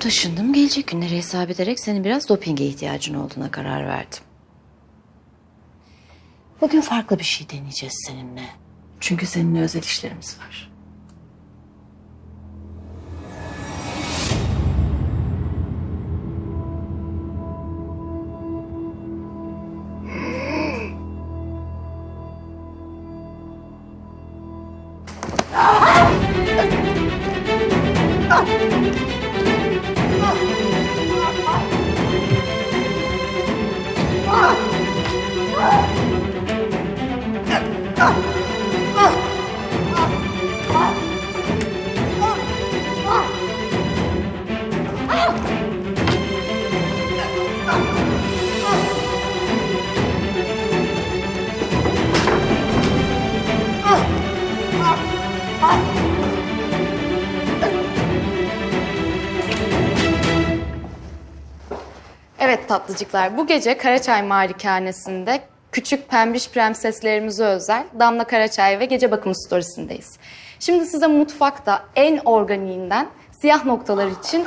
Taşındım gelecek günleri hesap ederek senin biraz dopinge ihtiyacın olduğuna karar verdim. Bugün farklı bir şey deneyeceğiz seninle. Çünkü seninle özel işlerimiz var. Evet tatlıcıklar, bu gece Karaçay Malikanesi'nde küçük pembiş prenseslerimize özel Damla Karaçay ve Gece Bakımı storiesindeyiz. Şimdi size mutfakta en organiğinden siyah noktalar için...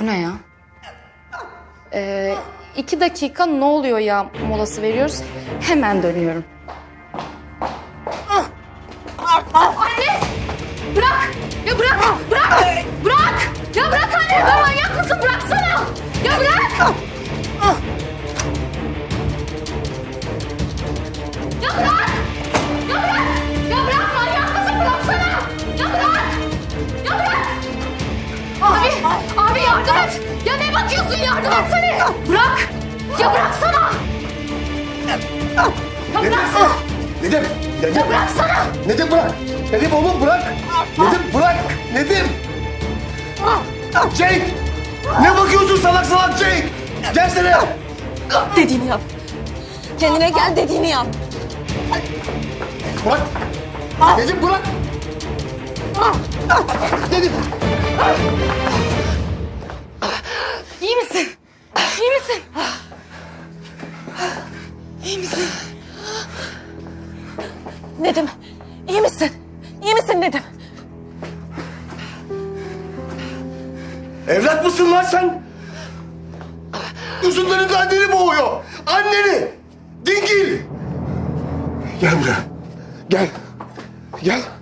Bu ne ya? Ee, iki dakika ne oluyor ya molası veriyoruz. Hemen dönüyorum. Anne! Bırak! Ya bırak! Bırak! Bırak! Ya bırak anne! Ya manyak mısın? Bıraksana! Ya bırak! Ya bırak! Ya bırak! Manyak mısın? Bıraksana! Ya bırak! Ya bırak! Abi! Abi yardım et! Ya ne bakıyorsun? Yardım etsene! Bırak! Ya bıraksana! Ya bıraksana! Nedim! Nedim! Ya bıraksana! Nedim bırak! Nedim oğlum bırak! Nedim bırak! Nedim! Cenk! Ne bakıyorsun salak salak Cenk? Gelsene! Dediğini yap. Kendine gel dediğini yap. Bırak! Nedim bırak! Nedim! İyi misin? İyi misin? İyi misin? Nedim, iyi misin? İyi misin Nedim? Evlat mısın lan sen? Yüzünden anneni boğuyor. Anneni! Dingil! Gel buraya. Gel. Gel.